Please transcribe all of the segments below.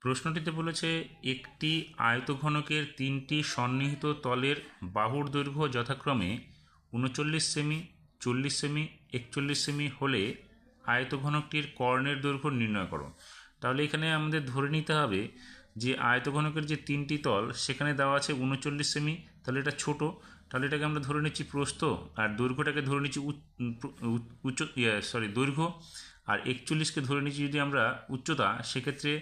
প্রশ্নটিতে বলেছে, একটি আয়তঘনকের তিনটি সন্নিহিত তলের বাহুর দৈর্ঘ্য যথাক্রমে উনচল্লিশ সেমি, চল্লিশ সেমি, একচল্লিশ সেমি হলে আয়তঘনকটির কর্ণের দৈর্ঘ্য নির্ণয় করো। তাহলে এখানে আমাদের ধরে নিতে হবে যে আয়তঘনকের যে তিনটি তল, সেখানে দেওয়া আছে উনচল্লিশ সেমি, তাহলে এটা ছোট। তাহলে এটাকে আমরা ধরে নিচ্ছি প্রস্থ, আর দৈর্ঘ্যটাকে ধরে নিচ্ছি উচ- উচ- উচ্চ সরি দৈর্ঘ্য। আর একচল্লিশকে ধরে নিচ্ছি যদি আমরা উচ্চতা, সেক্ষেত্রে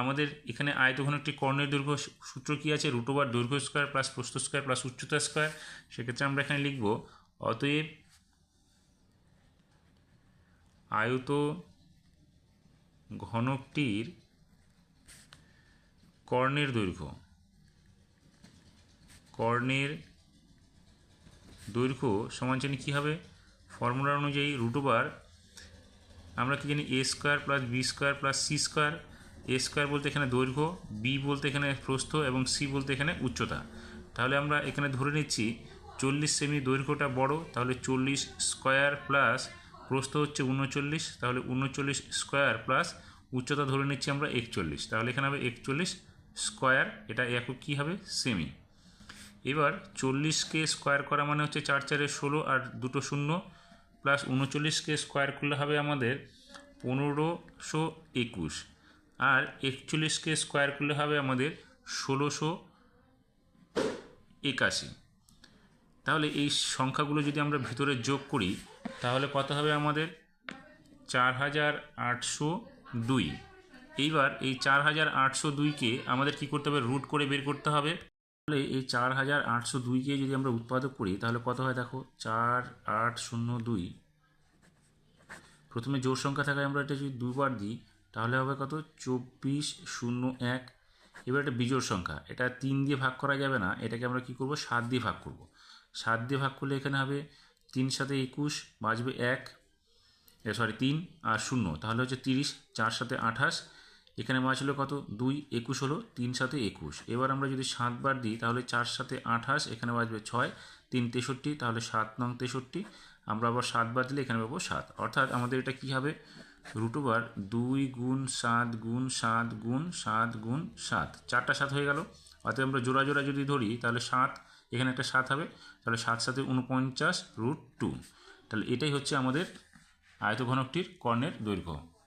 আমাদের এখানে আয়তঘনকটি কর্ণের দৈর্ঘ্য সূত্র কী আছে? রুট ওভার দৈর্ঘ্য স্কোয়ার প্লাস প্রস্থ স্কোয়ার প্লাস উচ্চতা স্কোয়ার সেক্ষেত্রে আমরা এখানে লিখব, অতএব আয়ত ঘনকটির কর্ণের দৈর্ঘ্য কর্ণের দৈর্ঘ্য সমান জানি কী হবে? ফর্মুলা অনুযায়ী রুট ওভার আমরা কি জানি A square plus B square plus C square A square বলতে এখানে দৈর্ঘ্য বি বলতে এখানে প্রস্থ এবং সি বলতে এখানে উচ্চতা। তাহলে আমরা এখানে ধরে নিচ্ছি চল্লিশ সেমি দৈর্ঘ্যটা বড়, তাহলে চল্লিশ স্কোয়ার প্লাস প্রস্থ হচ্ছে উনচল্লিশ, তাহলে উনচল্লিশ স্কোয়ার প্লাস উচ্চতা ধরে নিচ্ছি আমরা একচল্লিশ, তাহলে এখানে হবে একচল্লিশ স্কোয়ার এটা একক কী হবে? সেমি। এবার চল্লিশকে স্কোয়ার করা মানে হচ্ছে চার চারে ষোলো আর দুটো শূন্য প্লাস উনচল্লিশকে স্কোয়ার করলে হবে আমাদের পনেরোশো একুশ। আর একচল্লিশকে স্কোয়ার করলে হবে আমাদের ষোলোশো একাশি। তাহলে এই সংখ্যাগুলো যদি আমরা ভিতরে যোগ করি, তাহলে কত হবে আমাদের? চার হাজার আটশো দুই। এইবার এই চার হাজার আটশো দুইকে আমাদের কী করতে হবে? রুট করে বের করতে হবে। তাহলে এই চার হাজার আটশো দুইকে যদি আমরা উৎপাদক করি, তাহলে কত হয় দেখো? চার আট শূন্য দুই। প্রথমে জোর সংখ্যা থাকায় আমরা এটা যদি দুবার দিই, তাহলে হবে কত? চব্বিশ শূন্য এক। এবার এটা বিজোড় সংখ্যা। এটা তিন দিয়ে ভাগ করা যাবে না, এটাকে আমরা কি করব? সাত দিয়ে ভাগ করব। সাত দিয়ে ভাগ করলে এখানে হবে তিন সাথে একুশ বাঁচবে এক সরি তিন আর শূন্য। তাহলে হচ্ছে তিরিশ, চার সাথে আঠাশ এখানে মাছ হলো কত? দুই, একুশ হলো, তিন সাথে একুশ। এবার আমরা যদি সাতবার দিই, তাহলে চার সাথে আঠাশ, এখানে বাজবে ছয়, তিন তেষট্টি, তাহলে সাত নং তেষট্টি। আমরা আবার সাতবার দিলে এখানে পাবো সাত। অর্থাৎ আমাদের এটা কী হবে? রুট দুই গুণ সাত গুণ সাত গুণ সাত গুণ সাত। চারটা সাত হয়ে গেল। অর্থাৎ আমরা জোড়া জোড়া যদি ধরি, তাহলে সাত, এখানে একটা সাত হবে। তাহলে সাত সাথে উনপঞ্চাশ রুট টু। তাহলে এটাই হচ্ছে আমাদের আয়তঘনকটির কর্ণের দৈর্ঘ্য।